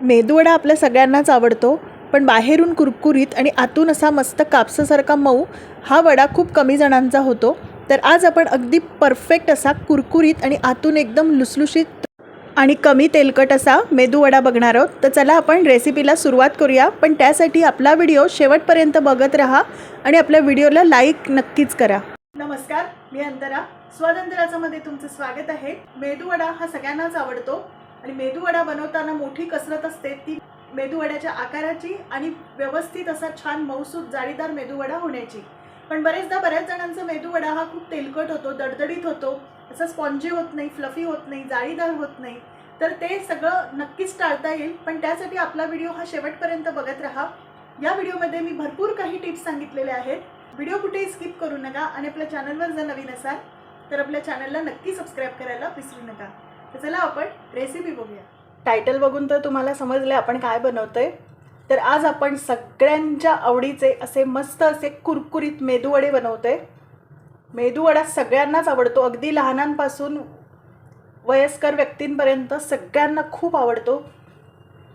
मेदूवडा आपल्या सगळ्यांनाच आवडतो पण बाहेरून कुरकुरीत आणि आतून असा मस्त कापसासारखा मऊ हा वडा खूप कमी जणांचा होतो. तर आज आपण अगदी परफेक्ट असा कुरकुरीत आणि आतून एकदम लुसलुशीत आणि कमी तेलकट असा मेदूवडा बघणार आहोत. तर चला आपण रेसिपीला सुरुवात करूया पण त्यासाठी आपला व्हिडिओ शेवटपर्यंत बघत राहा आणि आपल्या व्हिडिओला लाईक नक्कीच करा. नमस्कार मी अंतरा. स्वातंत्र्याचं तुमचं स्वागत आहे. मेदूवडा हा सगळ्यांनाच आवडतो आणि मेदूवडा बनवताना मोठी कसरत असते ती मेदूवड्याच्या आकाराची आणि व्यवस्थित असा छान मौसूद जाळीदार मेदूवडा होण्याची. पण बरेचदा बऱ्याच जणांचा मेदूवडा हा खूप तेलकट होतो दडदडीत होतो असा स्पॉन्जी होत नाही फ्लफी होत नाही जाळीदार होत नाही. तर ते सगळं नक्कीच टाळता येईल पण त्यासाठी आपला व्हिडिओ हा शेवटपर्यंत बघत राहा. या व्हिडिओमध्ये मी भरपूर काही टिप्स सांगितलेल्या आहेत. व्हिडिओ कुठेही स्किप करू नका आणि आपल्या चॅनलवर जर नवीन असाल तर आपल्या चॅनलला नक्की सबस्क्राईब करायला विसरू नका. तर चला आपण रेसिपी बघूया. टायटल बघून तर तुम्हाला समजलं आपण काय बनवतोय. तर आज आपण सगळ्यांच्या आवडीचे असे मस्त असे कुरकुरीत मेदूवडे बनवतोय. मेदूवडा सगळ्यांनाच आवडतो. अगदी लहानांपासून वयस्कर व्यक्तींपर्यंत सगळ्यांना खूप आवडतो.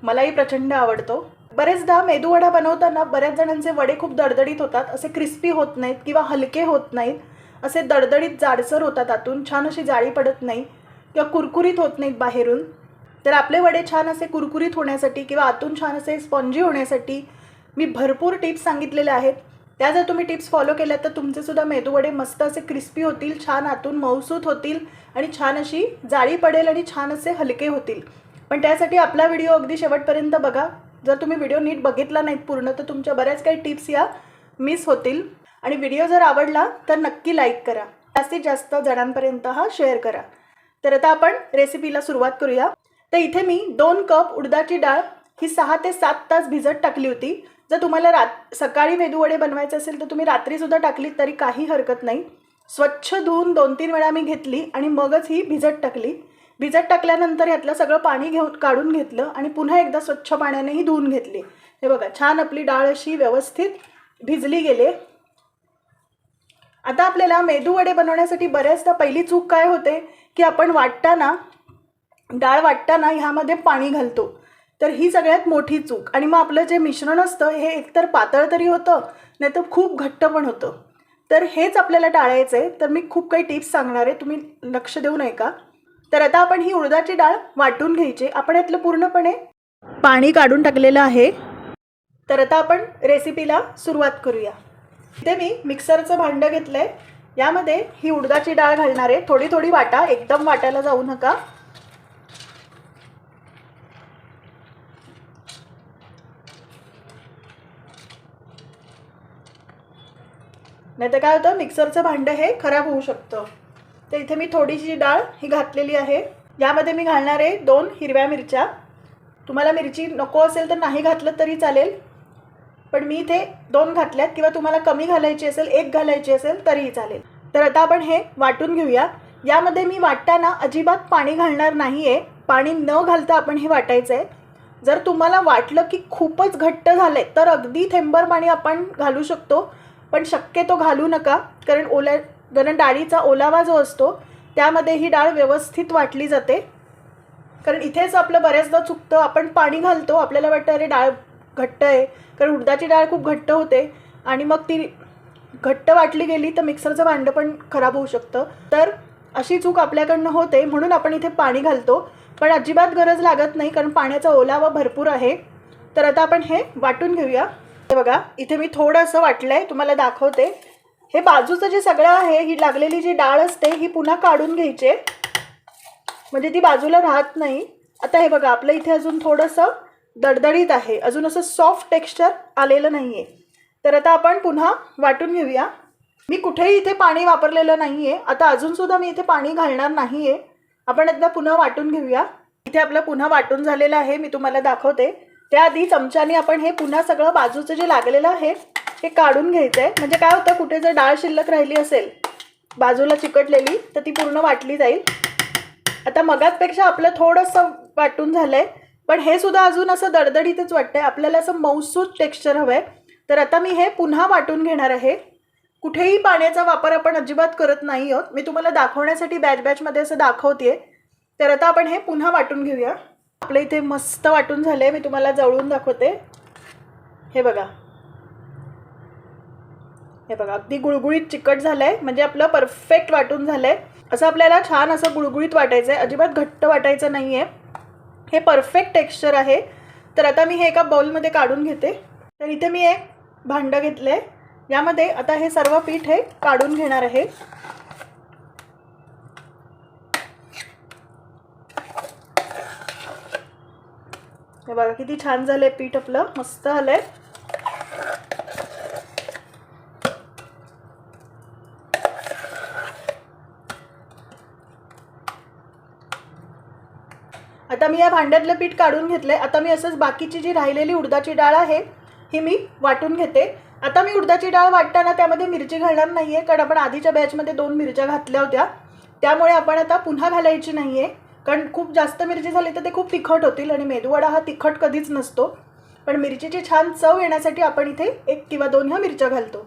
मलाही प्रचंड आवडतो. बरेचदा मेदूवडा बनवताना बऱ्याच जणांचे वडे खूप दडदडीत होतात. असे क्रिस्पी होत नाहीत किंवा हलके होत नाहीत. असे दडदडीत जाडसर होतात आतून. छान अशी जाळी पडत नाही. किंवा कुरकुरीत होत नाहीत बाहेरून तर आपले वडे छान असे कुरकुरीत होण्यासाठी किंवा आतून छान असे स्पॉन्जी होण्यासाठी मी भरपूर टिप्स सांगितलेल्या आहेत. त्या जर तुम्ही टिप्स फॉलो केल्या तर तुमचेसुद्धा मेदूवडे मस्त असे क्रिस्पी होतील छान आतून मऊसूत होतील आणि छान अशी जाळी पडेल आणि छान असे हलके होतील. पण त्यासाठी आपला व्हिडिओ अगदी शेवटपर्यंत बघा. जर तुम्ही व्हिडिओ नीट बघितला नाहीत पूर्ण तर तुमच्या बऱ्याच काही टिप्स या मिस होतील. आणि व्हिडिओ जर आवडला तर नक्की लाईक करा. जास्तीत जास्त जणांपर्यंत हा शेअर करा. तर आता आपण रेसिपीला सुरुवात करूया. तर इथे मी दोन कप उडदाची डाळ ही सहा ते सात तास भिजत टाकली होती. जर तुम्हाला रात सकाळी मेदूवडे बनवायचे असेल तर तुम्ही रात्रीसुद्धा टाकलीत तरी काही हरकत नाही. स्वच्छ धुवून दोन तीन वेळा मी घेतली आणि मगच ही भिजत टाकली. भिजत टाकल्यानंतर ह्यातलं सगळं पाणी घेऊन काढून घेतलं आणि पुन्हा एकदा स्वच्छ पाण्यानेही धुवून घेतली. हे बघा छान आपली डाळ अशी व्यवस्थित भिजली गेले. आता आपल्याला मेदूवडे बनवण्यासाठी बऱ्याचदा पहिली चूक काय होते? की आपण वाटताना डाळ वाटताना ह्यामध्ये पाणी घालतो. तर ही सगळ्यात मोठी चूक. आणि मग आपलं जे मिश्रण असतं हे एकतर पातळ तरी होतं नाही तर खूप घट्ट पण होतं. तर हेच आपल्याला टाळायचं आहे तर मी खूप काही टिप्स सांगणार आहे. तुम्ही लक्ष देऊ नये का तर आता आपण ही उडदाची डाळ वाटून घ्यायची. आपण यातलं पूर्णपणे पाणी काढून टाकलेलं आहे. तर आता आपण रेसिपीला सुरुवात करूया. इथे मी मिक्सरचं भांडं घेतलं आहे यामध्ये ही उडदाची डाळ घालणार आहे. थोडी थोडी वाटा एकदम वाटायला जाऊ नका. नाही तर काय होतं मिक्सरचं भांडं हे खराब होऊ शकतं. तर इथे मी थोडीशी डाळ ही घातलेली आहे. यामध्ये मी घालणार आहे दोन हिरव्या मिरच्या. तुम्हाला मिरची नको असेल तर नाही घातलं तरी चालेल. पण मी इथे दोन घातल्यात किंवा तुम्हाला कमी घालायची असेल एक घालायची असेल तरीही चालेल. तर आता आपण हे वाटून घेऊया. यामध्ये मी वाटताना अजिबात पाणी घालणार नाही आहे पाणी न घालता आपण हे वाटायचं आहे जर तुम्हाला वाटलं की खूपच घट्ट झालं आहे तर अगदी थेंबर पाणी आपण घालू शकतो. पण शक्यतो घालू नका कारण ओल्या कारण डाळीचा ओलावा जो असतो त्यामध्ये ही डाळ व्यवस्थित वाटली जाते. कारण इथेच आपलं बऱ्याचदा चुकतं आपण पाणी घालतो आपल्याला वाटतं अरे डाळ घट्ट आहे. कारण उडदाची डाळ खूप घट्ट होते. आणि मग ती घट्ट वाटली गेली तर मिक्सरचं भांडं पण खराब होऊ शकतं. तर अशी चूक आपल्याकडनं होते. म्हणून आपण इथे पाणी घालतो. पण अजिबात गरज लागत नाही कारण पाण्याचा ओलावा भरपूर आहे. तर आता आपण हे वाटून घेऊया. हे बघा इथे मी थोडंसं वाटलं आहे तुम्हाला दाखवते. हे बाजूचं जे सगळं आहे ही लागलेली जी डाळ असते ही पुन्हा काढून घ्यायची. म्हणजे ती बाजूला राहत नाही. आता हे बघा आपलं इथे अजून थोडंसं दडदडीत आहे. अजून असं सॉफ्ट टेक्स्चर आलेलं नाही आहे तर आता आपण पुन्हा वाटून घेऊया. मी कुठेही इथे पाणी वापरलेलं नाही आहे आता अजूनसुद्धा मी इथे पाणी घालणार नाही आहे आपण एकदा पुन्हा वाटून घेऊया. इथे आपलं पुन्हा वाटून झालेलं आहे. मी तुम्हाला दाखवते. त्याआधी चमच्याने आपण हे पुन्हा सगळं बाजूचं जे लागलेलं आहे हे काढून घ्यायचं आहे म्हणजे काय होतं कुठे जर डाळ शिल्लक राहिली असेल बाजूला चिकटलेली तर ती पूर्ण वाटली जाईल. आता मगातपेक्षा आपलं थोडंसं वाटून झालं आहे पण हे सुद्धा अजून असं दडदडीतच वाटतं आहे आपल्याला असं मौसूद टेक्स्चर हवं आहे तर आता मी हे पुन्हा वाटून घेणार आहे. कुठेही पाण्याचा वापर आपण अजिबात करत नाही आहोत. मी तुम्हाला दाखवण्यासाठी बॅच बॅचमध्ये असं दाखवते तर आता आपण हे पुन्हा वाटून घेऊया. आपलं इथे मस्त वाटून झालं आहे मी तुम्हाला जवळून दाखवते. हे बघा. हे बघा अगदी गुळगुळीत चिकट झालं आहे म्हणजे आपलं परफेक्ट वाटून झालं आहे असं आपल्याला छान असं गुळगुळीत वाटायचं आहे अजिबात घट्ट वाटायचं नाही आहे हे परफेक्ट टेक्स्चर आहे. तर आता मी हे एका बाउलमध्ये काढून घेते. तर इथे मी एक भांडं घेतलं. आहे यामध्ये आता हे सर्व पीठ हे काढून घेणार आहे. हे बघा किती छान झालं आहे पीठ आपलं. मस्त आलं आहे आता मी या भांड्यातलं पीठ काढून घेतलंय. आता मी असंच बाकीची जी राहिलेली उडदाची डाळ आहे ही मी वाटून घेते. आता मी उडदाची डाळ वाटताना त्यामध्ये मिरची घालणार नाही आहे कारण आपण आधीच्या बॅचमध्ये दोन मिरच्या घातल्या होत्या. त्यामुळे आपण आता पुन्हा घालायची नाही आहे कारण खूप जास्त मिरची झाली तर ते खूप तिखट होतील आणि मेदूवडा हा तिखट कधीच नसतो. पण मिरचीची छान चव येण्यासाठी आपण इथे एक किंवा दोन ह्या मिरच्या घालतो.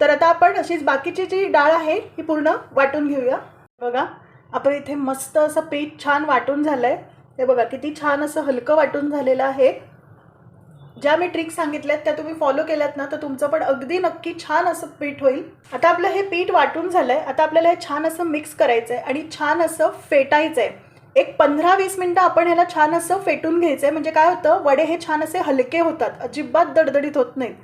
तर आता आपण अशीच बाकीची जी डाळ आहे ही पूर्ण वाटून घेऊया. बघा आपण इथे मस्त असं पीठ छान वाटून झालं आहे हे बघा किती छान असं हलकं वाटून झालेलं आहे. ज्या मी ट्रिक सांगितल्यात त्या तुम्ही फॉलो केल्यात ना तर तुमचं पण अगदी नक्की छान असं पीठ होईल. आता आपलं हे पीठ वाटून झालं आहे आता आपल्याला हे छान असं मिक्स करायचं आहे आणि छान असं फेटायचं आहे एक पंधरा वीस मिनटं आपण ह्याला छान असं फेटून घ्यायचं आहे म्हणजे काय होतं वडे हे छान असे हलके होतात. अजिबात दडदडीत होत नाहीत.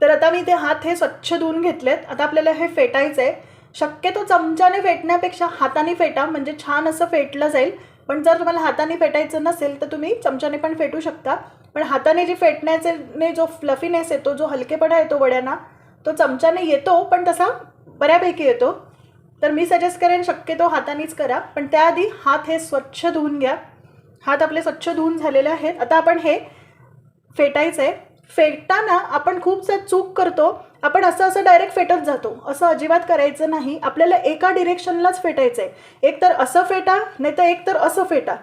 तर आता मी ते हात हे स्वच्छ धुवून घेतलेत. आता आपल्याला हे फेटायचं आहे शक्यतो चमच्याने फेटण्यापेक्षा हाताने फेटा. म्हणजे छान असं फेटलं जाईल. पण जर तुम्हाला हाताने फेटायचं नसेल तर तुम्ही चमच्याने पण फेटू शकता. पण हाताने जे फेटण्याचे जो फ्लफीनेस येतो जो हलकेपणा येतो वड्यांना तो चमच्याने येतो पण तसा बऱ्यापैकी येतो. तर मी सजेस्ट करेन शक्यतो हातानेच करा. पण त्याआधी हात हे स्वच्छ धुवून घ्या. हात आपले स्वच्छ धुवून झालेले आहेत. आता आपण हे फेटायचं आहे फेटताना आपण खूपसा चूक करतो आपण असं असं डायरेक्ट फेटत जातो. असं अजिबात करायचं नाही. आपल्याला एका डिरेक्शनलाच फेटायचं आहे एक तर असं फेटा नाही तर एक तर असं फेटा.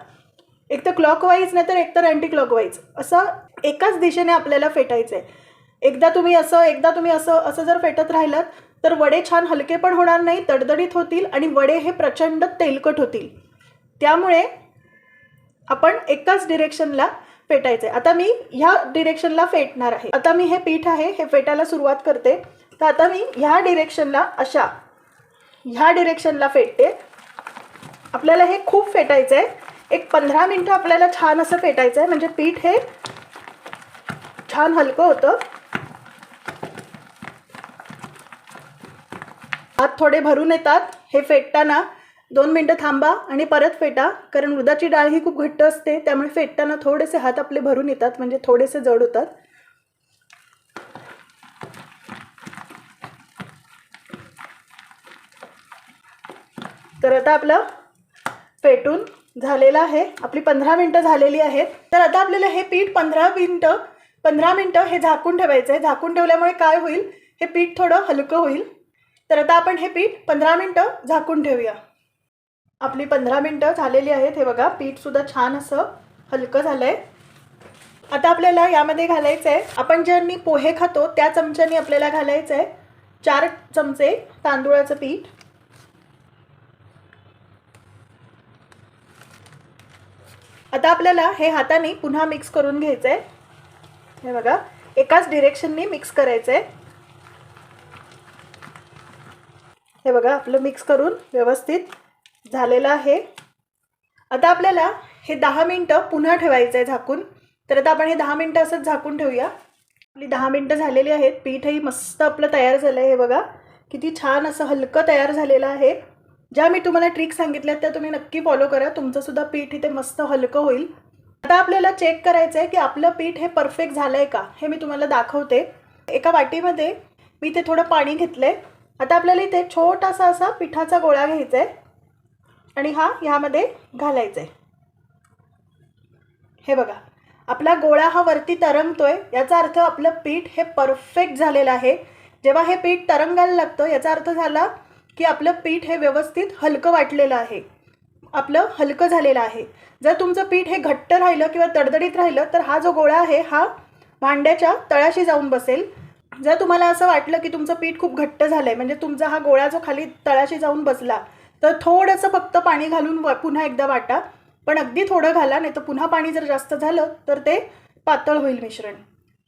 एक तर क्लॉकवाईज नाही तर एक तर अँटी क्लॉकवाईज असं एकाच दिशेने आपल्याला फेटायचं आहे एकदा तुम्ही असं एकदा तुम्ही असं असं जर फेटत राहिलात तर वडे छान हलके पण होणार नाही तडतडीत होतील आणि वडे हे प्रचंड तेलकट होतील. त्यामुळे आपण एकाच डिरेक्शनला फेटायचं आहे आता मी ह्या डिरेक्शनला फेटणार आहे. आता मी हे पीठ आहे हे फेटायला सुरुवात करते. तर आता मी ह्या डिरेक्शनला अशा ह्या डिरेक्शनला फेटते. आपल्याला हे खूप फेटायचं आहे एक पंधरा मिनटं आपल्याला छान असं फेटायचं आहे म्हणजे पीठ हे छान हलकं होतं. हात थोडे भरून येतात. हे फेटताना दोन मिनटं थांबा आणि परत फेटा कारण मृदाची डाळ ही खूप घट्ट असते त्यामुळे फेटताना थोडेसे हात आपले भरून येतात म्हणजे थोडेसे जड होतात. तर आता आपलं फेटून झालेलं आहे. आपली पंधरा मिनटं झालेली आहेत. तर आता आपल्याला हे पीठ पंधरा मिनटं पंधरा मिनटं हे झाकून ठेवायचं आहे झाकून ठेवल्यामुळे काय होईल? हे पीठ थोडं हलकं होईल. तर आता आपण हे पीठ पंधरा मिनटं झाकून ठेवूया. आपली पंधरा मिनटं झालेली आहेत. हे बघा पीठसुद्धा छान असं हलकं झालं आहे आता आपल्याला यामध्ये घालायचं आहे आपण ज्यांनी पोहे खातो त्या चमच्यानी आपल्याला घालायचं आहे चार चमचे तांदूळाचं पीठ. आता आपल्याला हे हाताने पुन्हा मिक्स करून घ्यायचं आहे हे बघा एकाच डिरेक्शननी मिक्स करायचं आहे हे बघा आपलं मिक्स करून व्यवस्थित झालेलं आहे. आता आपल्याला हे दहा मिनटं पुन्हा ठेवायचं आहे झाकून. तर आता आपण हे दहा मिनटं असंच झाकून ठेवूया. आपली दहा मिनटं झालेली आहेत. पीठही मस्त आपलं तयार झालं आहे हे बघा. किती छान असं हलकं तयार झालेलं आहे. ज्या मी तुम्हाला ट्रिक सांगितल्या त्या तुम्ही नक्की फॉलो करा. तुमचंसुद्धा पीठ इथे मस्त हलकं होईल. आता आपल्याला चेक करायचं आहे की आपलं पीठ हे परफेक्ट झालं आहे का? हे मी तुम्हाला दाखवते. एका वाटीमध्ये मी इथे थोडं पाणी घेतलं आहे आता आपल्याला इथे छोटासा असा पिठाचा गोळा घ्यायचा आहे. आणि हा ह्यामध्ये घालायचा आहे हे बघा आपला गोळा हा वरती तरंगतोय याचा अर्थ आपलं पीठ हे परफेक्ट झालेलं आहे. जेव्हा हे पीठ तरंगायला लागतं याचा अर्थ झाला की आपलं पीठ हे व्यवस्थित हलकं वाटलेलं आहे. आपलं हलकं झालेलं आहे. जर तुमचं पीठ हे घट्ट राहिलं किंवा तडतडीत राहिलं तर हा जो गोळा आहे हा भांड्याच्या तळाशी जाऊन बसेल. जर तुम्हाला असं वाटलं की तुमचं पीठ खूप घट्ट झालं आहे म्हणजे तुमचा हा गोळा जो खाली तळाशी जाऊन बसला तर थोडंसं फक्त पाणी घालून व पुन्हा एकदा वाटा. पण अगदी थोडं घाला नाही तर पुन्हा पाणी जर जास्त झालं तर ते पातळ होईल मिश्रण.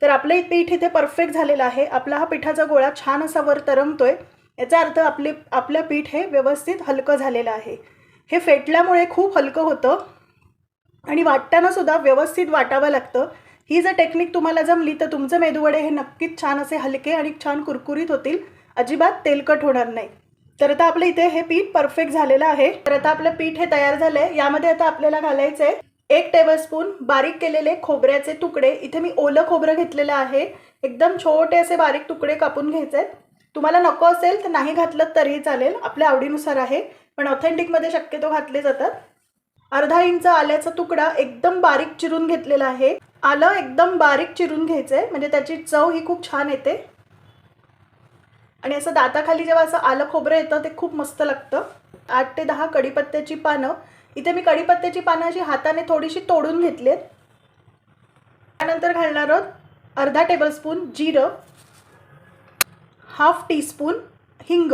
तर आपलं पीठ इथे परफेक्ट झालेलं आहे. आपला हा पिठाचा गोळा छान असा वर तरंगतोय. याचा अर्थ आपले आपलं पीठ हे व्यवस्थित हलकं झालेलं आहे. हे फेटल्यामुळे खूप हलकं होतं. आणि वाटतानासुद्धा व्यवस्थित वाटावं लागतं. ही जर टेक्निक तुम्हाला जमली तर तुमचं मेदूवडे हे नक्कीच छान असे हलके आणि छान कुरकुरीत होतील. अजिबात तेलकट होणार नाही. तर आता आपलं इथे हे पीठ परफेक्ट झालेलं आहे. तर आता आपलं पीठ हे तयार झालंय. यामध्ये आता आपल्याला घालायचं आहे एक टेबलस्पून बारीक केलेले खोबऱ्याचे तुकडे. इथे मी ओलं खोबरं घेतलेलं आहे. एकदम छोटे असे बारीक तुकडे कापून घ्यायचे आहेत तुम्हाला नको असेल तर नाही घातलं तरीही चालेल. आपल्या आवडीनुसार आहे. पण ऑथेंटिकमध्ये शक्यतो घातले जातात. अर्धा इंच आल्याचा तुकडा एकदम बारीक चिरून घेतलेला आहे. आलं एकदम बारीक चिरून घ्यायचं आहे म्हणजे त्याची चव ही खूप छान येते. आणि असं दाताखाली जेव्हा असं आलं खोबरं येतं ते खूप मस्त लागतं. आठ ते दहा कढीपत्त्याची पानं. इथे मी कढीपत्त्याची पानं अशी हाताने थोडीशी तोडून घेतली आहेत त्यानंतर घालणार आहोत अर्धा टेबलस्पून जिरं हाफ टीस्पून हिंग.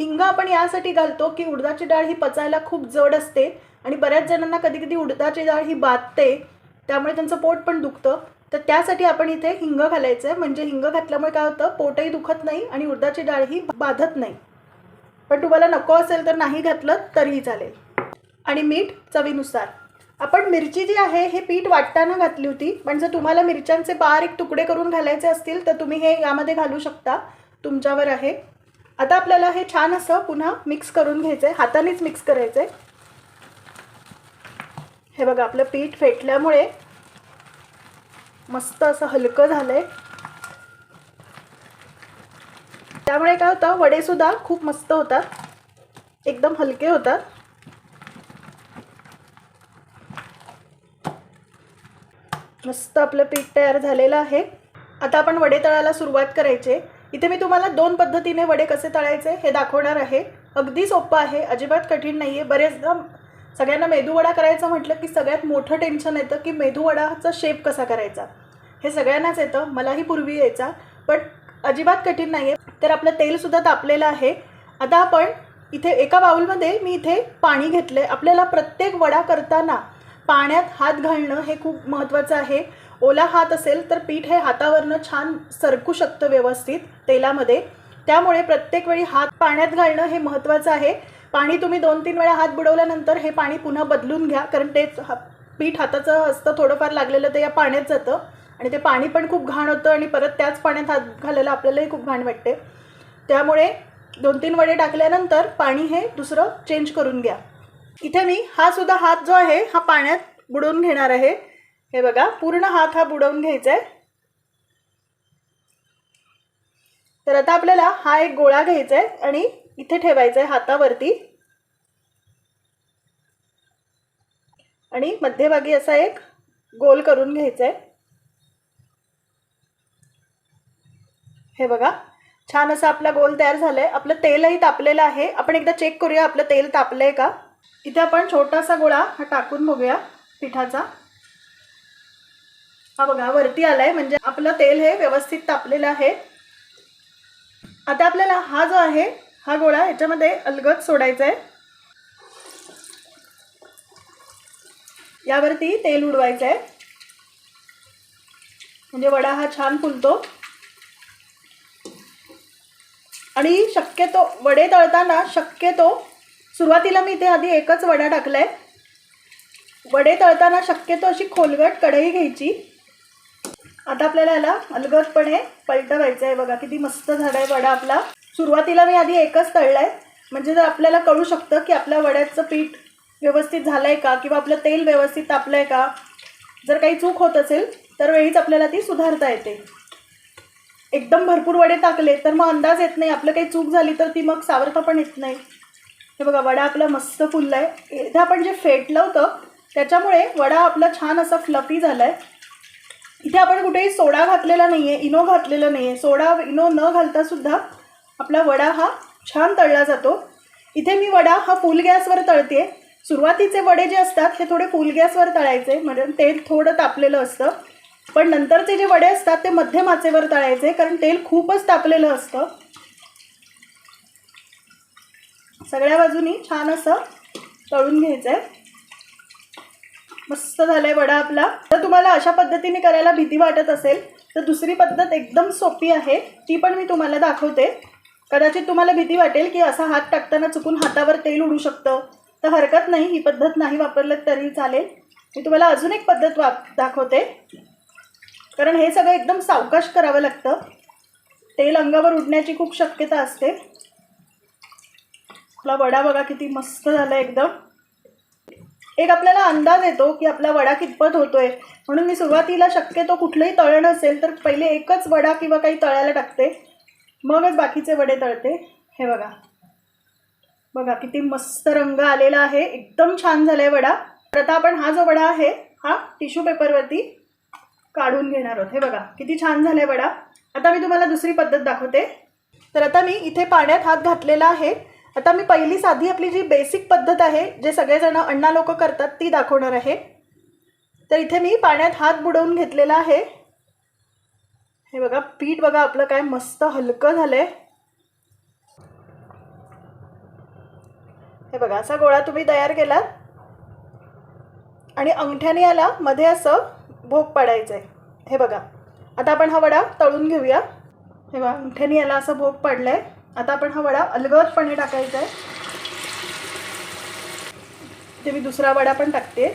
हिंग आपण यासाठी घालतो की उडदाची डाळ ही पचायला खूप जड असते आणि बऱ्याच जणांना कधी कधी उडदाची डाळ ही बाधते त्यामुळे त्यांचं पोट पण दुखतं. तर त्यासाठी आपण इथे हिंग घालायचं आहे म्हणजे हिंग घातल्यामुळे काय होतं? पोटही दुखत नाही आणि उडदाची डाळ ही बाधत नाही. पण तुम्हाला नको असेल तर नाही घातलं तरीही चालेल. आणि मीठ चवीनुसार. आपण मिरची जी आहे हे पीठ वाटताना घातली होती. पण जर तुम्हाला मिरच्यांचे बारीक तुकडे करून घालायचे असतील तर तुम्ही हे यामध्ये घालू शकता. तुमच्यावर आहे. आता आपल्याला हे छान असं पुन्हा मिक्स करून घ्यायचं आहे हातानेच मिक्स करायचं आहे हे बघा आपलं पीठ फेटल्यामुळे मस्त असं हलकं झालं आहे त्यामुळे काय होतं वडेसुद्धा खूप मस्त होतात. एकदम हलके होतात. मस्त आपलं पीठ तयार झालेलं आहे. आता आपण वडे तळायला सुरुवात करायचे. इथे मी तुम्हाला दोन पद्धतीने वडे कसे तळायचे हे दाखवणार आहे. अगदी सोपं आहे अजिबात कठीण नाही आहे बरेचदा सगळ्यांना मेदूवडा करायचा म्हटलं की सगळ्यात मोठं टेन्शन येतं की मेदूवडाचा शेप कसा करायचा? हे सगळ्यांनाच येतं मलाही पूर्वी यायचा पण अजिबात कठीण नाही आहे तर आपलं तेलसुद्धा तापलेलं आहे. आता आपण इथे एका बाउलमध्ये मी इथे पाणी घेतलं आहे आपल्याला प्रत्येक वडा करताना पाण्यात हात घालणं हे खूप महत्त्वाचं आहे. ओला हात असेल तर पीठ हे हातावरनं छान सरकू शकतं व्यवस्थित तेलामध्ये. त्यामुळे प्रत्येक वेळी हात पाण्यात घालणं हे महत्त्वाचं आहे. पाणी तुम्ही दोन तीन वेळा हात बुडवल्यानंतर हे पाणी पुन्हा बदलून घ्या कारण तेच हा पीठ हाताचं असतं थोडंफार लागलेलं ते या पाण्यात जातं. आणि ते पाणी पण खूप घाण होतं आणि परत त्याच पाण्यात हात घालायला आपल्यालाही खूप घाण वाटते. त्यामुळे दोन तीन वडे टाकल्यानंतर पाणी हे दुसरं चेंज करून घ्या. इथे मी हा सुद्धा हात जो आहे हा पाण्यात बुडवून घेणार आहे. हे बघा पूर्ण हात हा बुडवून घ्यायचा आहे. तर आता आपल्याला हा एक गोळा घ्यायचा आहे आणि इथे ठेवायचं आहे हातावरती. आणि मध्यभागी असा एक गोल करून घ्यायचा आहे हे बघा छान असा आपला गोल तयार झालाय. आपलं तेलही तापलेलं आहे. आपण एकदा चेक करूया आपलं तेल तापलं आहे का? इथे आपण छोटासा गोळा हा टाकून बघूया पिठाचा. हा बघा वरती आलाय. म्हणजे आपलं तेल हे व्यवस्थित तापलेलं आहे. आता आपल्याला हा जो आहे हा गोळा ह्याच्यामध्ये अलगद सोडायचा आहे यावरती तेल उडवायचं आहे म्हणजे वडा हा छान फुलतो. आणि शक्यतो वडे तळताना शक्यतो सुरुवातीला मी इथे आधी एकच वडा टाकलाय. वडे तळताना शक्यतो अशी खोलगट कढई घ्यायची. आता आपल्याला याला अलगदपणे पलटवायचं आहे बघा किती मस्त झाला आहे वडा आपला. सुरुवातीला मी आधी एकच तळलाय. म्हणजे जर आपल्याला कळू शकतं की आपल्या वड्याचं पीठ व्यवस्थित झालं आहे का किंवा आपलं तेल व्यवस्थित तापलं आहे का जर काही चूक होत असेल तर वेळीच आपल्याला ती सुधारता येते. एकदम भरपूर वडे टाकले तर मग अंदाज येत नाही. आपलं काही चूक झाली तर ती मग सावरता पण येत नाही. हे बघा वडा आपला मस्त फुलला आहे इथे आपण जे फेटलं होतं त्याच्यामुळे वडा आपला छान असा फ्लफी झाला आहे इथे आपण कुठेही सोडा घातलेला नाही आहे इनो घातलेला नाही आहे सोडा इनो न घालता सुद्धा आपला वडा हा छान तळला जातो. इथे मी वडा हा फुल गॅसवर तळते सुरुवातीचे वडे जे असतात हे थोडे फुल गॅसवर तळायचे म्हणजे तेल थोडं तापलेलं असतं. पण नंतरचे जे वडे असतात ते मध्यम आचेवर तळायचे कारण तेल खूपच तापलेलं असतं. सगळ्या बाजूनी छान असं तळून घ्यायचं आहे मस्त झालाय वडा आपला. तर तुम्हाला अशा पद्धतीने करायला भीती वाटत असेल तर दुसरी पद्धत एकदम सोपी आहे. ती पण मी तुम्हाला दाखवते. कदाचित तुम्हाला भीती वाटेल की असा हात टाकताना चुकून हातावर तेल उडू शकतं. तर हरकत नाही ही पद्धत नाही वापरलं तरी चालेल. मी तुम्हाला अजून एक पद्धत वाप दाखवते. कारण हे सगळं एकदम सावकाश करावं लागतं. तेल अंगावर उडण्याची खूप शक्यता असते. आपला वडा बघा किती मस्त झाला एकदम. एक आपल्याला अंदाज येतो की आपला वडा कितपत होतोय. म्हणून मी सुरुवातीला शक्यतो कुठलंही तळण असेल तर पहिले एकच वडा किंवा काही तळायला टाकते. मगच बाकीचे वडे तळते. हे बघा. बघा किती मस्त रंग आलेला आहे. एकदम छान झालाय वडा. तर आता आपण हा जो वडा आहे हा टिश्यू पेपरवरती काढून घेणार आहोत. हे बघा किती छान झालाय वडा. आता मी तुम्हाला दुसरी पद्धत दाखवते. तर आता मी इथे पाण्यात हात घातलेला आहे. आता मी पहिली साधी आपली जी बेसिक पद्धत आहे जे सगळेजण अण्णा लोक करतात ती दाखवणार आहे. तर इथे मी पाण्यात हात बुडवून घेतलेला आहे. हे बघा पीठ बघा आपलं काय मस्त हलकं झालंय. हे बघा असा गोळा तुम्ही तयार केलात. आणि अंगठ्याने याला मध्ये असं भोग पाडायचं आहे हे बघा आता आपण हा वडा तळून घेऊया. हे बघा अंगठ्याने याला असं भोग पाडलाय. आता आपण हा वडा अलगदपणे टाकायचा आहे ते मी दुसरा वडा पण टाकते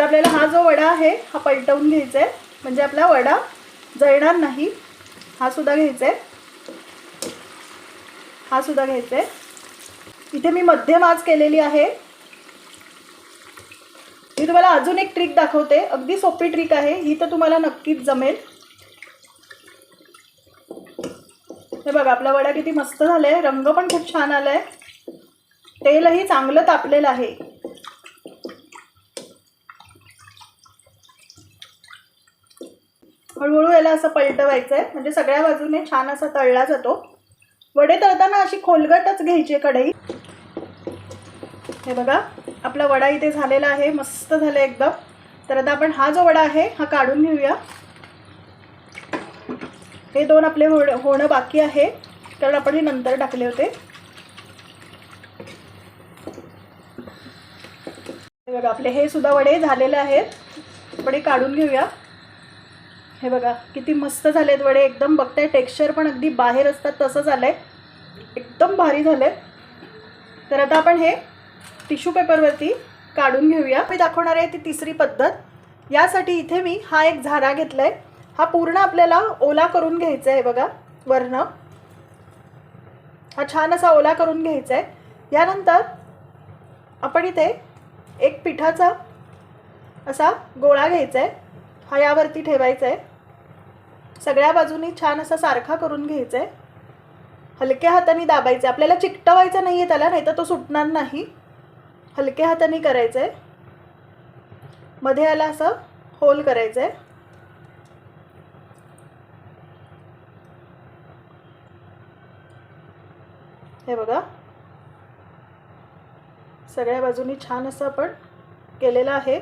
आता आपल्याला हा जो वडा आहे हा पलटवून घ्यायचा आहे म्हणजे आपला वडा जळणार नाही. हा सुद्धा घ्यायचा आहे हा सुद्धा घ्यायचा आहे इथे मी मध्यम आज केलेली आहे. मी तुम्हाला अजून एक ट्रिक दाखवते. अगदी सोपी ट्रिक आहे. ही तर तुम्हाला नक्कीच जमेल. हे बघा आपला वडा किती मस्त झालाय. रंग पण खूप छान आलाय. तेलही चांगलं तापलेलं आहे. हळूहळू याला असं पलटवायचं आहे म्हणजे सगळ्या बाजूने छान असा तळला जातो. वडे तळताना अशी खोलगटच घ्यायची आहे कढई. हे बघा आपला वडा इथे झालेला आहे मस्त झालं एकदम. तर आता आपण हा जो वडा आहे हा काढून घेऊया. हे दोन आपले हो होणं बाकी आहे. कारण आपण हे नंतर टाकले होते. हे बघा आपले हे सुद्धा वडे झालेले आहेत. वडे काढून घेऊया. हे बघा किती मस्त झालेत वडे. एकदम बघताय टेक्स्चर पण अगदी बाहेर असतात तसं झालं आहे एकदम भारी झालं आहे तर आता आपण हे टिश्यू पेपरवरती काढून घेऊया. मी दाखवणार आहे ती तिसरी पद्धत. यासाठी इथे मी हा एक झारा घेतला आहे हा पूर्ण आपल्याला ओला करून घ्यायचा आहे बघा वरनं. हा छान असा ओला करून घ्यायचा आहे. यानंतर आपण इथे एक पिठाचा असा गोळा घ्यायचा आहे. हा यावरती ठेवायचा आहे. सगळ्या बाजूनी छान असा सारखा करून घ्यायचा आहे हलक्या हाताने दाबायचं आहे आपल्याला चिकटवायचं नाही आहे त्याला नाही तर तो सुटणार नाही. हलक्या हाताने करायचं आहे मध्ये याला असं होल करायचं आहे हे बघा. सगळ्या बाजूनी छान असं आपण केलेलं आहे.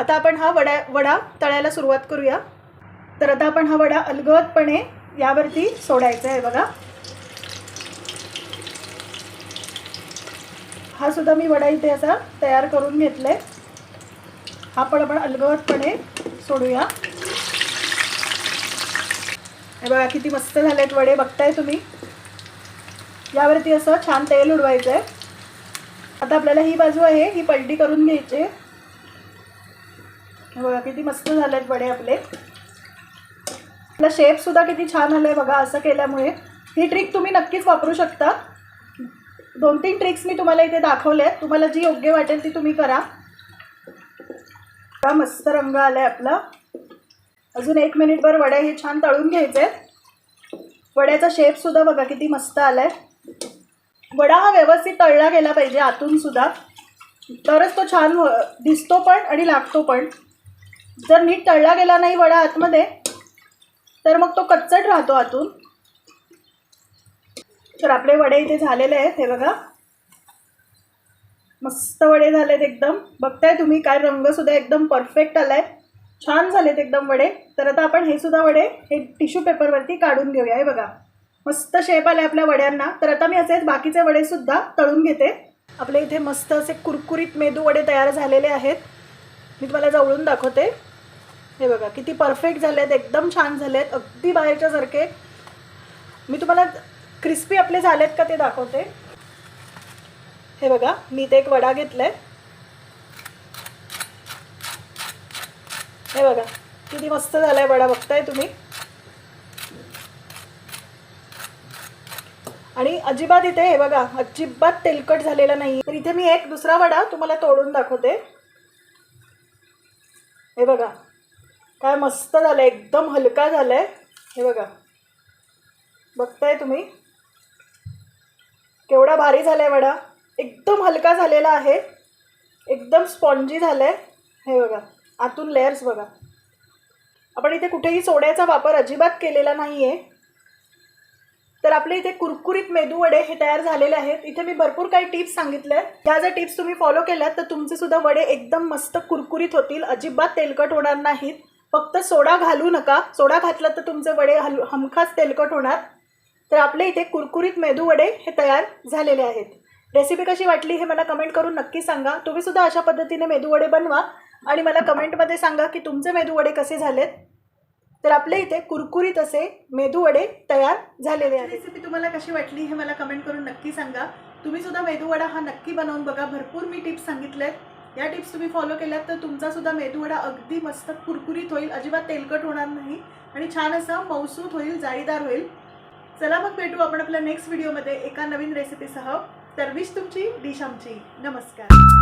आता आपण हा वडा वडा तळायला सुरुवात करूया. तर आता आपण हा वडा अलगदपणे यावरती सोडायचा आहे बघा. हा सुद्धा मी वडा इथे असा तयार करून घेतलाय. हा पण आपण अलगदपणे सोडूया. हे बघा किती मस्त झालेत वडे बघताय तुम्ही. यावरती असं छान तेल उडवायचं आहे आता आपल्याला ही बाजू आहे ही पलटी करून घ्यायची. आहे बघा किती मस्त झालेत वडे आपले. आपला शेपसुद्धा किती छान आलं आहे बघा असं केल्यामुळे. ही ट्रिक तुम्ही नक्कीच वापरू शकता. दोन तीन ट्रिक्स मी तुम्हाला इथे दाखवले आहेत तुम्हाला जी योग्य वाटेल ती तुम्ही करा. का मस्त रंग आला आहे आपला. अजून एक मिनिटभर वडे हे छान तळून घ्यायचे. आहेत वड्याचा शेपसुद्धा बघा किती मस्त आला आहे वडा हा व्यवस्थित तळला गेला पाहिजे आतून सुद्धा. तरच तो छान दिसतो पण आणि लागतो पण. जर नीट तळला गेला नाही वडा आतमध्ये तर मग तो कच्चट राहतो आतून. तर आपले वडे इथे झालेले आहेत हे बघा. मस्त वडे झालेत एकदम. बघताय तुम्ही काय रंगसुद्धा एकदम परफेक्ट आलाय. छान झालेत एकदम वडे. तर आता आपण हे सुद्धा वडे हे टिश्यू पेपरवरती काढून घेऊया हे बघा. मस्त शेप आले आपल्या वड्यांना. तर आता मी असेच बाकीचे वडे सुद्धा तळून घेते. आपल्या इथे मस्त असे कुरकुरीत मेदू वडे तयार झालेले आहेत. मी तुम्हाला जवळून दाखवते. हे बघा किती परफेक्ट झालेत एकदम छान झालेत. अगदी बाहेरच्यासारखे मी तुम्हाला क्रिस्पी आपले झालेत का ते दाखवते. हे बघा मी इथे एक वडा घेतलाय. हे बघा किती मस्त झालाय वडा बघताय तुम्ही. आणि अजिबात इथे हे बघा अजिबात तेलकट झालेला नाही तर इथे मी एक दुसरा वडा तुम्हाला तोडून दाखवते. हे बघा काय मस्त झालं एकदम हलका झालं आहे हे बघा. बघताय तुम्ही? केवढा भारी झालाय वडा. एकदम हलका झालेला आहे. एकदम स्पॉन्जी झालं आहे हे बघा. आतून लेयर्स बघा. आपण इथे कुठेही सोड्याचा वापर अजिबात केलेला नाही आहे तर आपले इथे कुरकुरीत मेदूवडे हे तयार झालेले आहेत. इथे मी भरपूर काही टिप्स सांगितल्या. आहेत ह्या जर टिप्स तुम्ही फॉलो केल्यात तर तुमचे सुद्धा वडे एकदम मस्त कुरकुरीत होतील. अजिबात तेलकट होणार नाहीत. फक्त सोडा घालू नका. सोडा घातला तर तुमचे वडे हल हमखास तेलकट होणार. तर आपले इथे कुरकुरीत मेदू वडे हे तयार झालेले आहेत. रेसिपी कशी वाटली हे मला कमेंट करून नक्की सांगा. तुम्ही सुद्धा अशा पद्धतीने मेदू वडे बनवा आणि मला कमेंटमध्ये सांगा की तुमचे मेदू वडे कसे झालेत. तर आपल्या इथे कुरकुरीत असे मेदू वडे तयार झालेले आहेत. रेसिपी तुम्हाला कशी वाटली हे मला कमेंट करून नक्की सांगा. तुम्ही सुद्धा मेदू वडा हा नक्की बनवून बघा. भरपूर मी टिप्स सांगितल्यात या टिप्स तुम्ही फॉलो केल्यात तर तुमचासुद्धा मेदूवडा अगदी मस्त कुरकुरीत होईल अजिबात तेलकट होणार नाही आणि छान असा मौसूत होईल जाळीदार होईल. चला मग भेटू आपण आपल्या नेक्स्ट व्हिडिओमध्ये एका नवीन रेसिपीसह तर विश तुमची डिश आमची नमस्कार.